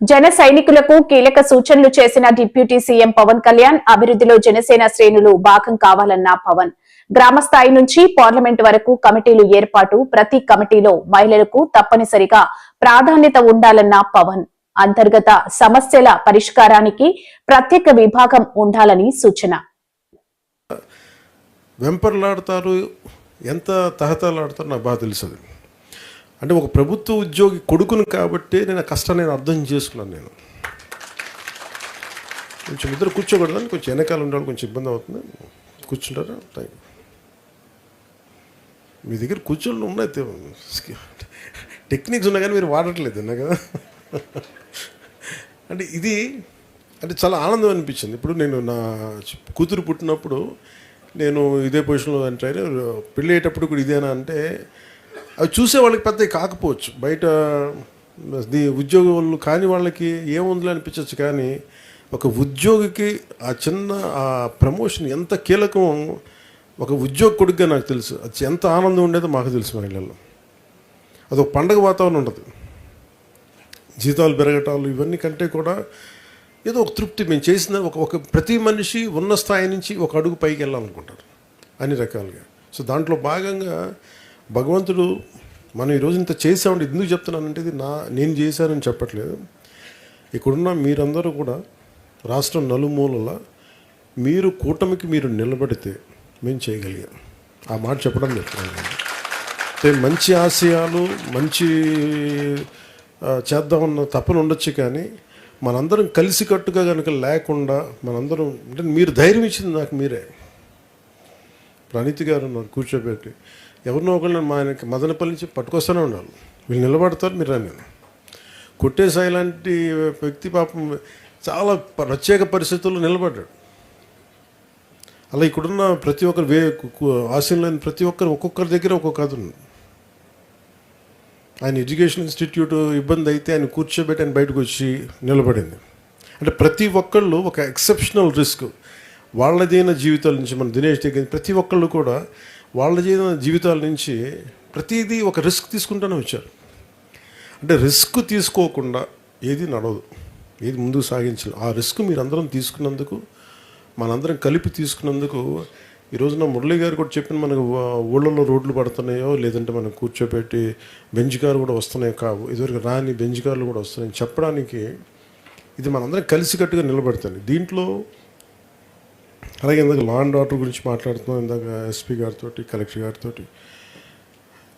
జన సైనికులకు కీలక సూచనలు చేసిన డిప్యూటీ సీఎం పవన్ కళ్యాణ్ అభివృద్ధిలో జనసేన శ్రేణులు భాగం కావాలన్న పవన్. గ్రామ స్థాయి నుంచి పార్లమెంట్ వరకు కమిటీలు ఏర్పాటు ప్రతి కమిటీలో మహిళలకు తప్పనిసరిగా ప్రాధాన్యత ఉండాలన్న పవన్. అంతర్గత సమస్యల పరిష్కారానికి ప్రత్యేక విభాగం ఉండాలని సూచన. వెంపర్లాడతారు ఎంత తహతలాడతారు నాకు బాగా తెలుసు అది. అంటే ఒక ప్రభుత్వ ఉద్యోగి కొడుకును కాబట్టి నేను కష్టం కష్టాన్ని నేను అర్థం చేసుకున్నాను నేను. కొంచెం ఇద్దరు కూర్చోకూడదని కొంచెం వెనకాల ఉండాలి కొంచెం ఇబ్బంది అవుతుంది. కూర్చుంటారా? థ్యాంక్ మీ దగ్గర కూర్చోళ్ళు ఉన్నాయి టెక్నిక్స్ ఉన్నాయి కానీ మీరు వాడట్లేదు అన్నా కదా. అంటే ఇది అంటే చాలా ఆనందం అనిపించింది. ఇప్పుడు నేను నా కూతురు పుట్టినప్పుడు నేను ఇదే పొజిషన్లో అంటే పెళ్ళి అయ్యేటప్పుడు కూడా ఇదేనా అంటే అవి చూసే వాళ్ళకి పెద్ద కాకపోవచ్చు. బయట ఉద్యోగులు కాని వాళ్ళకి ఏముందిలే అనిపించవచ్చు కానీ ఒక ఉద్యోగికి ఆ చిన్న ఆ ప్రమోషన్ ఎంత కీలకం ఒక ఉద్యోగ కొడుకుగా నాకు తెలుసు. అది ఎంత ఆనందం ఉండేదో మాకు తెలుసు మహిళల్లో అదొక పండగ వాతావరణం ఉండదు. జీతాలు పెరగటాలు ఇవన్నీ కంటే కూడా ఏదో ఒక తృప్తి. మేము చేసిన ఒక ఒక ప్రతి మనిషి ఉన్న స్థాయి నుంచి ఒక అడుగు పైకి వెళ్ళాలనుకుంటారు. అన్ని రకాలుగా. సో దాంట్లో భాగంగా భగవంతుడు మనం ఈరోజు ఇంత చేసామంటే ఎందుకు చెప్తున్నానంటే ఇది నా నేను చేశానని చెప్పట్లేదు. ఇక్కడున్న మీరందరూ కూడా రాష్ట్రం నలుమూలల మీరు కూటమికి మీరు నిలబడితే మేము చేయగలిగాం. ఆ మాట చెప్పడం చెప్తున్నాను. అంటే మంచి ఆశయాలు మంచి చేద్దామన్న తపన ఉండొచ్చు కానీ మనందరం కలిసికట్టుగా కనుక లేకుండా మనందరం అంటే మీరు ధైర్యం ఇచ్చింది నాకు మీరే. ప్రణీతి గారు ఉన్నారు కూర్చోబెట్టి ఎవరినో ఒకళ్ళని మా ఆయనకి మదనపల్లి నుంచి పట్టుకొస్తూనే ఉండాలి. వీళ్ళు నిలబడతారు మీరు రండి కొట్టేసాయి లాంటి వ్యక్తి పాపం చాలా ప్రత్యేక పరిస్థితుల్లో నిలబడ్డాడు. అలా ఇక్కడున్న ప్రతి ఒక్కరు వే ఆశయంలో ప్రతి ఒక్కరు ఒక్కొక్కరి దగ్గర ఒక్కొక్క కథ ఉంది. ఆయన ఎడ్యుకేషన్ ఇన్స్టిట్యూట్ ఇబ్బంది అయితే ఆయన కూర్చోబెట్టి ఆయన బయటకు వచ్చి నిలబడింది. అంటే ప్రతి ఒక్కళ్ళు ఒక ఎక్సెప్షనల్ రిస్క్. వాళ్ళదైన జీవితాల నుంచి మన దినేష్ దగ్గర ప్రతి ఒక్కళ్ళు కూడా వాళ్ళదైన జీవితాల నుంచి ప్రతిదీ ఒక రిస్క్ తీసుకుంటూనే వచ్చారు. అంటే రిస్క్ తీసుకోకుండా ఏది నడవదు. ఏది ముందుకు సాగించాలి. ఆ రిస్క్ మీరందరం తీసుకున్నందుకు మనందరం కలిపి తీసుకున్నందుకు ఈ రోజున మురళి గారు కూడా చెప్పిన మనకు ఊళ్ళల్లో ఊళ్ళలో రోడ్లు పడుతున్నాయో లేదంటే మనం కూర్చోబెట్టి బెంచ్ కారు కూడా వస్తున్నాయో కావు. ఇదివరకు రాని బెంచ్ కార్లు కూడా వస్తున్నాయి చెప్పడానికి ఇది మనందరం కలిసికట్టుగా నిలబెడతాను. దీంట్లో అలాగే ఇందాక లా అండ్ ఆర్డర్ గురించి మాట్లాడుతున్నాం ఇందాక ఎస్పీ గారితో కలెక్టర్ గారితో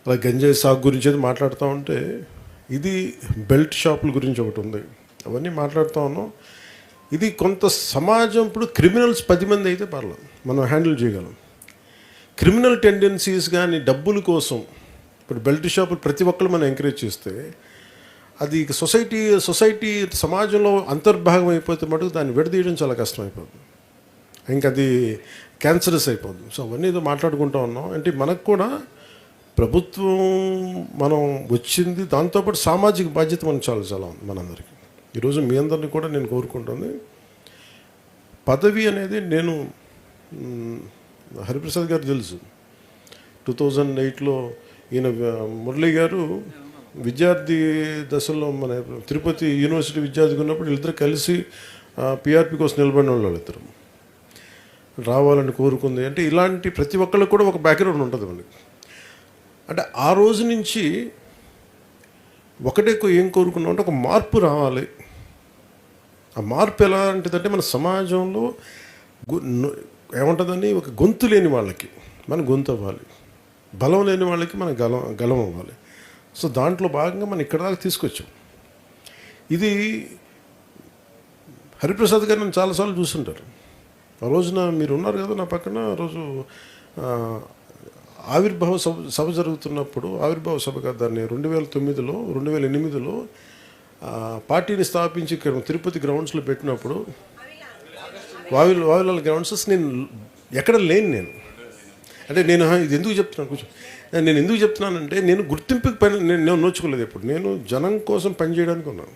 అలా గంజాయి సాగు గురించి అది మాట్లాడుతూ ఉంటే ఇది బెల్ట్ షాపుల గురించి ఒకటి ఉంది. అవన్నీ మాట్లాడుతూ ఉన్నాం. ఇది కొంత సమాజం ఇప్పుడు క్రిమినల్స్ పది మంది అయితే పర్లేదు. మనం హ్యాండిల్ చేయగలం. క్రిమినల్ టెండెన్సీస్ కానీ డబ్బుల కోసం ఇప్పుడు బెల్ట్ షాపులు ప్రతి ఒక్కరు మనం ఎంకరేజ్ చేస్తే అది సొసైటీ సొసైటీ సమాజంలో అంతర్భాగం అయిపోతే మటుకు దాన్ని విడదీయడం చాలా కష్టం అయిపోతుంది ఇంకా అది క్యాన్సరస్ అయిపోతుంది సో అవన్నీ ఏదో మాట్లాడుకుంటూ ఉన్నాం. అంటే మనకు కూడా ప్రభుత్వం మనం వచ్చింది దాంతోపాటు సామాజిక బాధ్యత మనం చాలా చాలా ఉంది మనందరికీ. ఈరోజు మీ అందరినీ కూడా నేను కోరుకుంటుంది. పదవి అనేది నేను హరిప్రసాద్ గారు తెలుసు. టూ థౌజండ్ ఎయిట్లో ఈయన మురళి గారు విద్యార్థి దశలో మన తిరుపతి యూనివర్సిటీ విద్యార్థిగా ఉన్నప్పుడు వీళ్ళిద్దరు కలిసి పిఆర్పి కోసం నిలబడిన వాళ్ళు వాళ్ళిద్దరు. రావాలని కోరుకుంది అంటే ఇలాంటి ప్రతి ఒక్కళ్ళకి కూడా ఒక బ్యాక్గ్రౌండ్ ఉంటుంది మనకి అంటే ఆ రోజు నుంచి ఒకటే ఏం కోరుకున్నాం అంటే ఒక మార్పు రావాలి. ఆ మార్పు ఎలాంటిదంటే మన సమాజంలో ఏముంటుందని ఒక గొంతు లేని వాళ్ళకి మన గొంతు అవ్వాలి. బలం లేని వాళ్ళకి మన గలం గలం అవ్వాలి. సో దాంట్లో భాగంగా మనం ఇక్కడ దాకా తీసుకొచ్చాం. ఇది హరిప్రసాద్ గారు నన్ను చాలాసార్లు చూస్తుంటారు ఆ రోజున మీరు ఉన్నారు కదా నా పక్కన రోజు ఆవిర్భావ సభ సభ జరుగుతున్నప్పుడు ఆవిర్భావ సభ దాన్ని రెండు వేల తొమ్మిదిలో రెండు వేల ఎనిమిదిలో పార్టీని స్థాపించి ఇక్కడ తిరుపతి గ్రౌండ్స్లో పెట్టినప్పుడు వావిల్ వావిలాల గ్రౌండ్స్ నేను ఎక్కడ లేను నేను. అంటే నేను ఇది ఎందుకు చెప్తున్నాను? కొంచెం నేను ఎందుకు చెప్తున్నానంటే నేను గుర్తింపుకి పని నేను నేను నోచుకోలేదు ఎప్పుడు. నేను జనం కోసం పనిచేయడానికి ఉన్నాను.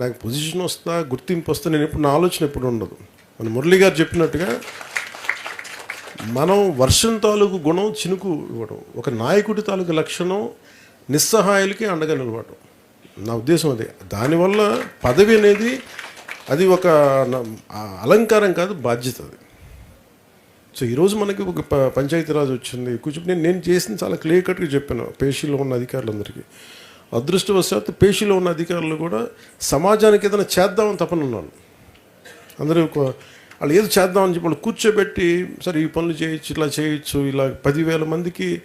నాకు పొజిషన్ వస్తా గుర్తింపు వస్తా నేను ఎప్పుడు నా ఆలోచన ఎప్పుడు ఉండదు. మన మురళి గారు చెప్పినట్టుగా మనం వర్షం తాలూకు గుణం చినుకు ఇవ్వడం ఒక నాయకుడి తాలూకు లక్షణం నిస్సహాయులకి అండగా నిలవడం నా ఉద్దేశం అదే. దానివల్ల పదవి అనేది అది ఒక అలంకారం కాదు బాధ్యత అది. సో ఈరోజు మనకి ఒక ప- పంచాయతీరాజ్ వచ్చింది. కూర్చొని నేను నేను చేసిన చాలా క్లియర్ కట్గా చెప్పాను పేషీలో ఉన్న అధికారులందరికీ. అదృష్టవశాత్తు పేషీలో ఉన్న అధికారులు కూడా సమాజానికి ఏదైనా చేద్దామని తపన ఉన్నాను. అందరూ ఒక- వాళ్ళు ఏదో చేద్దామని చెప్పి వాళ్ళు కూర్చోబెట్టి సరే ఈ పనులు చేయొచ్చు ఇట్లా చేయొచ్చు ఇలా పదివేల మందికి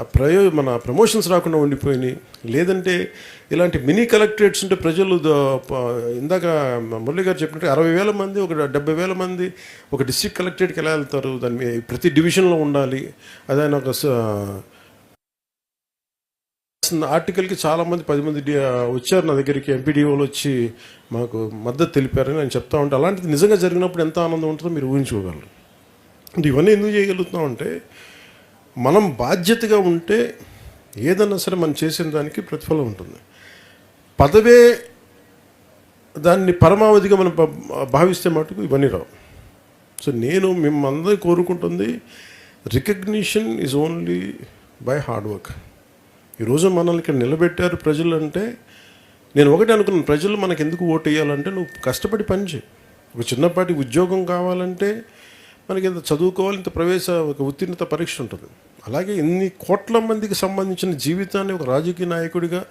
ప్రయో మన ప్రమోషన్స్ రాకుండా ఉండిపోయినాయి. లేదంటే ఇలాంటి మినీ కలెక్టరేట్స్ ఉంటే ప్రజలు ఇందాక మురళి గారు చెప్పినట్టు అరవై వేల మంది ఒక డెబ్బై వేల మంది ఒక డిస్ట్రిక్ట్ కలెక్టరేట్కి ఎలా వెళ్తారు? దాని ప్రతి డివిజన్లో ఉండాలి. అదైనా ఒక స- ఆర్టికల్కి చాలా మంది పది మంది వచ్చారు నా దగ్గరికి ఎంపీడీఓలు వచ్చి మాకు మద్దతు తెలిపారని నేను చెప్తా ఉంటే. అలాంటిది నిజంగా జరిగినప్పుడు ఎంత ఆనందం ఉంటుందో మీరు ఊహించుకోగలరు. ఇవన్నీ ఎందుకు చేయగలుగుతున్నాం అంటే మనం బాధ్యతగా ఉంటే ఏదన్నా సరే మనం చేసిన దానికి ప్రతిఫలం ఉంటుంది. పదవే దాన్ని పరమావధిగా మనం భావిస్తే మటుకు ఇవన్నీ రావు. సో నేను మిమ్మల్ని కోరుకుంటుంది recognition is only by hard work ఈరోజు మనల్ని ఇక్కడ నిలబెట్టారు ప్రజలు అంటే నేను ఒకటి అనుకున్నాను ప్రజలు మనకు ఎందుకు ఓటు వేయాలంటే నువ్వు కష్టపడి పని చేయి. ఒక చిన్నపాటి ఉద్యోగం కావాలంటే మనకి ఇంత చదువుకోవాలి ఇంత ప్రవేశ ఒక ఉత్తీర్ణత పరీక్ష ఉంటుంది. అలాగే ఇన్ని కోట్ల మందికి సంబంధించిన జీవితాన్ని ఒక రాజకీయ నాయకుడిగా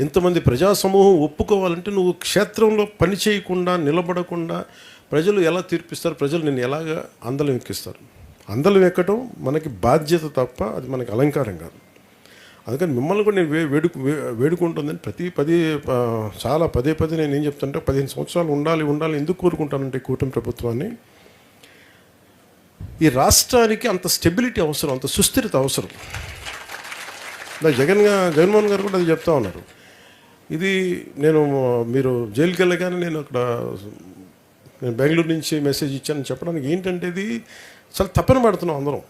ఇంతమంది ప్రజా సమూహం ఒప్పుకోవాలంటే నువ్వు క్షేత్రంలో పని చేయకుండా నిలబడకుండా ప్రజలు ఎలా తీర్పిస్తారు ప్రజలు నేను ఎలాగ అందలం ఎక్కిస్తారు? అందలం ఎక్కడం మనకి బాధ్యత తప్ప అది మనకి అలంకారం కాదు. అందుకని మిమ్మల్ని కూడా నేను వే వేడుకు వే- వేడుకుంటుందని ప్రతి పది చాలా పదే పదే నేను ఏం చెప్తుంటే పదిహేను సంవత్సరాలు ఉండాలి ఉండాలి ఎందుకు కోరుకుంటానంటే ఈ కూటమి ప్రభుత్వాన్ని. ఈ రాష్ట్రానికి అంత స్టెబిలిటీ అవసరం అంత సుస్థిరత అవసరం. నా జగన్ జగన్మోహన్ గారు కూడా అది చెప్తా ఉన్నారు. ఇది నేను మీరు జైలుకి వెళ్ళగానే నేను అక్కడ నేను బెంగళూరు నుంచి మెసేజ్ ఇచ్చాను చెప్పడానికి ఏంటంటే ఇది చాలా తప్పన పడుతున్నాం అందరం.